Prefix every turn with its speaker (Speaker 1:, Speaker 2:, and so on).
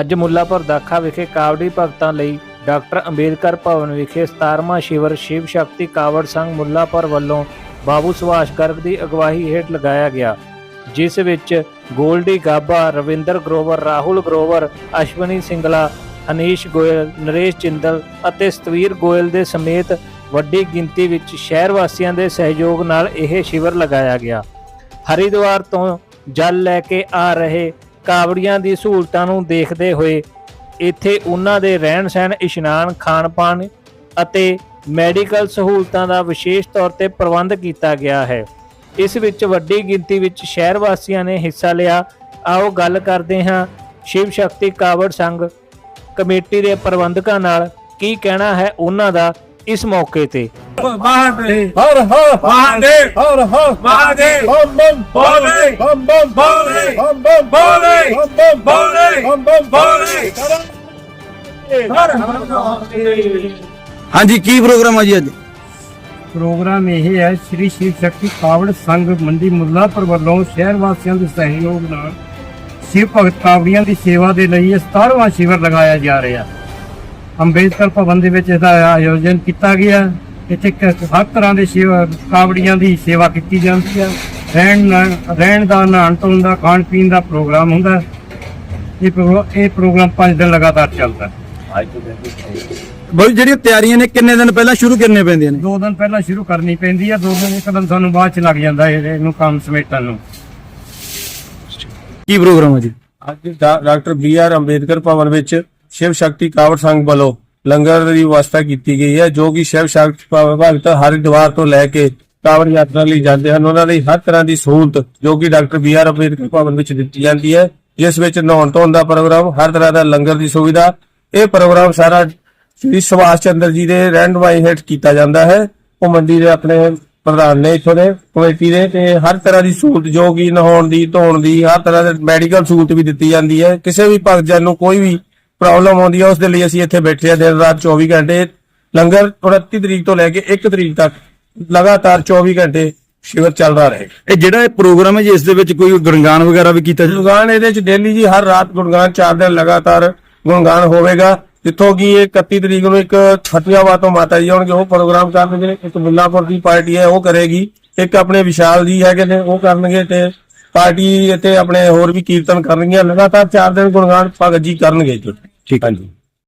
Speaker 1: ਅੱਜ ਮੁੱਲਾਪੁਰ ਦਾਖਾ ਵਿਖੇ ਕਾਵੜੀ ਭਗਤਾਂ ਲਈ ਡਾਕਟਰ ਅੰਬੇਦਕਰ ਭਵਨ ਵਿਖੇ 17ਵਾਂ ਸ਼ਿਵਰ ਸ਼ਿਵ ਸ਼ਕਤੀ ਕਾਵੜ ਸੰਘ ਮੁੱਲਾਪੁਰ ਵੱਲੋਂ ਬਾਬੂ ਸੁਭਾਸ਼ ਗਰਗ ਦੀ ਅਗਵਾਈ ਹੇਠ ਲਗਾਇਆ ਗਿਆ, ਜਿਸ ਵਿੱਚ ਗੋਲਡੀ ਗਾਬਾ, ਰਵਿੰਦਰ ਗਰੋਵਰ, ਰਾਹੁਲ ਗਰੋਵਰ, ਅਸ਼ਵਨੀ ਸਿੰਗਲਾ ਅਨੀਸ਼ ਗੋਇਲ, ਨਰੇਸ਼ ਚਿੰਦਲ ਅਤੇ ਸਤਵੀਰ ਗੋਇਲ ਦੇ ਸਮੇਤ ਵੱਡੀ ਗਿਣਤੀ ਵਿੱਚ ਸ਼ਹਿਰ ਵਾਸੀਆਂ ਦੇ ਸਹਿਯੋਗ ਨਾਲ ਇਹ ਸ਼ਿਵਰ ਲਗਾਇਆ ਗਿਆ। ਹਰਿਦੁਆਰ ਤੋਂ ਜਲ ਲੈ ਕੇ ਆ ਰਹੇ ਕਾਵੜੀਆਂ ਦੀ ਸਹੂਲਤਾਂ ਨੂੰ ਦੇਖਦੇ ਹੋਏ ਇੱਥੇ ਉਹਨਾਂ ਦੇ ਰਹਿਣ ਸਹਿਣ, ਇਸ਼ਨਾਨ ਖਾਣ ਪਾਣ ਅਤੇ ਮੈਡੀਕਲ ਸਹੂਲਤਾਂ ਦਾ ਵਿਸ਼ੇਸ਼ ਤੌਰ ਤੇ ਪ੍ਰਬੰਧ ਕੀਤਾ ਗਿਆ ਹੈ। ਇਸ ਵਿੱਚ ਵੱਡੀ ਗਿਣਤੀ ਵਿੱਚ ਸ਼ਹਿਰ ਵਾਸੀਆਂ ਨੇ ਹਿੱਸਾ ਲਿਆ। ਆਓ ਗੱਲ ਕਰਦੇ ਹਾਂ ਸ਼ਿਵ ਸ਼ਕਤੀ ਕਾਵੜ ਸੰਘ ਕਮੇਟੀ ਦੇ ਪ੍ਰਬੰਧਕਾਂ ਨਾਲ। ਕੀ ਕਹਿਣਾ ਹੈ ਉਹਨਾਂ ਦਾ ਇਸ ਮੌਕੇ ਤੇ?
Speaker 2: ਮਹਾਦੇਵ
Speaker 3: ਹਰ ਹਰ
Speaker 2: ਮਹਾਦੇਵ
Speaker 3: ਹਰ ਹਰ
Speaker 2: ਮਹਾਦੇਵ
Speaker 3: ਹਮ ਬਮ
Speaker 2: ਬੋਲੇ।
Speaker 3: ਹਮ ਬਮ
Speaker 2: ਬੋਲੇ।
Speaker 3: ਹਮ ਬਮ
Speaker 2: ਬੋਲੇ।
Speaker 3: ਹਮ ਬਮ
Speaker 2: ਬੋਲੇ।
Speaker 3: ਹਮ ਬਮ
Speaker 2: ਬੋਲੇ। ਹਰ ਹਰ ਮਹਾਦੇਵ
Speaker 4: ਹਾਂਜੀ ਕੀ ਪ੍ਰੋਗਰਾਮ ਆ ਜੀ ਅੱਜ?
Speaker 3: ਪ੍ਰੋਗਰਾਮ ਇਹ ਹੈ ਸ੍ਰੀ ਸ਼ਿਵ ਸ਼ਕਤੀ ਕਾਵੜ ਸੰਘ ਮੰਡੀ ਮੁੱਲਾਪੁਰ ਵੱਲੋਂ ਸ਼ਹਿਰ ਵਾਸੀਆਂ ਦੇ ਸਹਿਯੋਗ ਨਾਲ ਸ਼ਿਵ ਭਗਤ ਕਾਵੜੀਆਂ ਦੀ ਸੇਵਾ ਦੇ ਲਈ ਇਹ 17ਵਾਂ ਸ਼ਿਵਰ ਲਗਾਇਆ ਜਾ ਰਿਹਾ। ਅੰਬੇਦਕਰ ਭਵਨ ਦੇ ਵਿੱਚ ਇਹਦਾ ਆਯੋਜਨ ਕੀਤਾ ਗਿਆ। ਇੱਥੇ ਕ- ਹਰ ਤਰ੍ਹਾਂ ਦੇ ਸ਼ਿਵ ਕਾਵੜੀਆਂ ਦੀ ਸੇਵਾ ਕੀਤੀ ਜਾਂਦੀ ਹੈ ਰਹਿਣ ਨਾ- ਰਹਿਣ ਦਾ ਨਹਾਉਣ ਧੋਣ ਦਾ ਖਾਣ ਪੀਣ ਦਾ ਪ੍ਰੋਗਰਾਮ ਹੁੰਦਾ। ਹੈ। ਇਹ ਪ੍ਰੋ- ਇਹ ਪ੍ਰੋਗਰਾਮ 5 ਦਿਨ ਲਗਾਤਾਰ ਚੱਲਦਾ। ਹੈ
Speaker 4: ਬਈ ਜਿਹੜੀਆਂ ਤਿਆਰੀਆਂ ਨੇ ਕਿੰਨੇ ਦਿਨ ਪਹਿਲਾਂ ਸ਼ੁਰੂ ਕਰਨੀਆਂ ਪੈਂਦੀਆਂ ਨੇ?
Speaker 3: ਦੋ ਦਿਨ ਪਹਿਲਾਂ ਸ਼ੁਰੂ ਕਰਨੀ ਪੈਂਦੀ ਹੈ ਦੋ ਦਿਨ ਇੱਕ ਦਿਨ ਸਾਨੂੰ ਬਾਅਦ ਚ ਲੱਗ ਜਾਂਦਾ ਹੈ ਇਹਨੂੰ ਕੰਮ ਸਮੇਟਣ ਨੂੰ।
Speaker 4: ਕੀ ਪ੍ਰੋਗਰਾਮ ਆ ਜੀ?
Speaker 5: ਅੱਜ ਡਾ- doctor B R Ambedkar Bhavan ਵਿੱਚ ਸ਼ਿਵ ਸ਼ਕਤੀ ਕਾਵੜ ਸੰਘ ਵੱਲੋਂ ਲੰਗਰ ਦੀ ਵਿਵਸਥਾ ਕੀਤੀ ਗਈ ਹੈ, ਜੋ ਕਿ ਸ਼ਿਵ ਸ਼ਕਤੀ ਭਵ- ਭਗਤ ਹਰਿਦੁਆਰ ਤੋਂ ਲੈ ਕੇ ਕਾਵੜ ਯਾਤਰਾ ਲਈ ਜਾਂਦੇ ਹਨ। ਉਹਨਾਂ ਲਈ ਹਰ ਤਰ੍ਹਾਂ ਦੀ ਸਹੂਲਤ ਜੋ ਕਿ doctor B R Ambedkar Bhavan ਵਿੱਚ ਦਿੱਤੀ ਜਾਂਦੀ ਹੈ, ਜਿਸ ਵਿੱਚ ਨਹਾਉਣ ਧੋਣ ਦਾ ਪ੍ਰੋਗਰਾਮ, ਹਰ ਤਰ੍ਹਾਂ ਦਾ ਲੰਗਰ ਦੀ ਸੁਵਿਧਾ, ਇਹ ਪ੍ਰੋਗਰਾਮ ਸਾਰਾ ਸ੍ਰੀ ਸੁਭਾਸ਼ ਚੰਦਰ ਜੀ ਦੇ ਰਹਿਨੁਮਾਈ ਹੇਠ ਕੀਤਾ ਜਾਂਦਾ ਹੈ। ਉਹ ਮੰਡੀ ਦੇ ਆਪਣੇ ਪ੍ਰਧਾਨ ਨੇ ਇੱਥੋਂ ਦੇ, ਕਮੇਟੀ ਦੇ, ਤੇ ਹਰ ਤਰ੍ਹਾਂ ਦੀ ਸਹੂਲਤ ਜੋ ਕਿ ਨਹਾਉਣ ਦੀ, ਧੋਣ ਦੀ, ਹਰ ਤਰ੍ਹਾਂ ਦੀ ਮੈਡੀਕਲ ਸਹੂਲਤ ਵੀ ਦਿੱਤੀ ਜਾਂਦੀ ਹੈ। ਕਿਸੇ ਵੀ ਭਗਤ ਨੂੰ ਕੋਈ ਵੀ ਪ੍ਰੋਬਲਮ ਆਉਂਦੀ ਹੈ ਉਸ ਦੇ ਲਈ ਅਸੀਂ ਇੱਥੇ ਬੈਠੇ ਹਾਂ ਦਿਨ ਰਾਤ 24 ਘੰਟੇ। ਲੰਗਰ 29 ਤਰੀਕ ਤੋਂ ਲੈ ਕੇ 1 ਤਰੀਕ ਤੱਕ ਲਗਾਤਾਰ 24 ਘੰਟੇ ਸ਼ਿਵਰ ਚੱਲਦਾ ਰਹੇਗਾ।
Speaker 4: ਇਹ ਜਿਹੜਾ ਇਹ ਪ੍ਰੋਗਰਾਮ ਹੈ ਜੀ ਇਸ ਦੇ ਵਿੱਚ ਕੋਈ ਗੁਣਗਾਨ ਵਗੈਰਾ ਵੀ ਕੀਤਾ ਜੀ
Speaker 5: ਗੁਣਗਾਨ ਇਹਦੇ ਚ ਡੇਲੀ ਜੀ ਹਰ ਰਾਤ ਗੁਣਗਾਨ 4 ਦਿਨ ਲਗਾਤਾਰ ਗੁਣਗਾਨ ਹੋਵੇਗਾ। ਜਿੱਥੋਂ ਕਿ ਇਹ 31 ਤਰੀਕ ਨੂੰ ਇੱਕ ਫਤਿਆਬਾਦ ਤੋਂ ਮਾਤਾ ਜੀ ਆਉਣਗੇ ਉਹ ਪ੍ਰੋਗਰਾਮ ਕਰਨਗੇ। ਇੱਕ ਮੁੱਲਾਪੁਰ ਦੀ ਪਾਰਟੀ ਹੈ ਉਹ ਕਰੇਗੀ। ਇੱਕ ਆਪਣੇ ਵਿਸ਼ਾਲ ਜੀ ਹੈਗੇ ਨੇ ਉਹ ਕਰਨਗੇ ਤੇ ਪਾਰਟੀ ਇੱਥੇ ਆਪਣੇ ਹੋਰ ਵੀ ਕੀਰਤਨ ਕਰਨਗੀਆਂ ਲਗਾਤਾਰ 4 ਦਿਨ ਗੁਣਗਾਨ ਭਗਤ ਜੀ ਕਰਨਗੇ ਜੀ
Speaker 4: ਠੀਕ ਹੈ।
Speaker 5: ਹਾਂਜੀ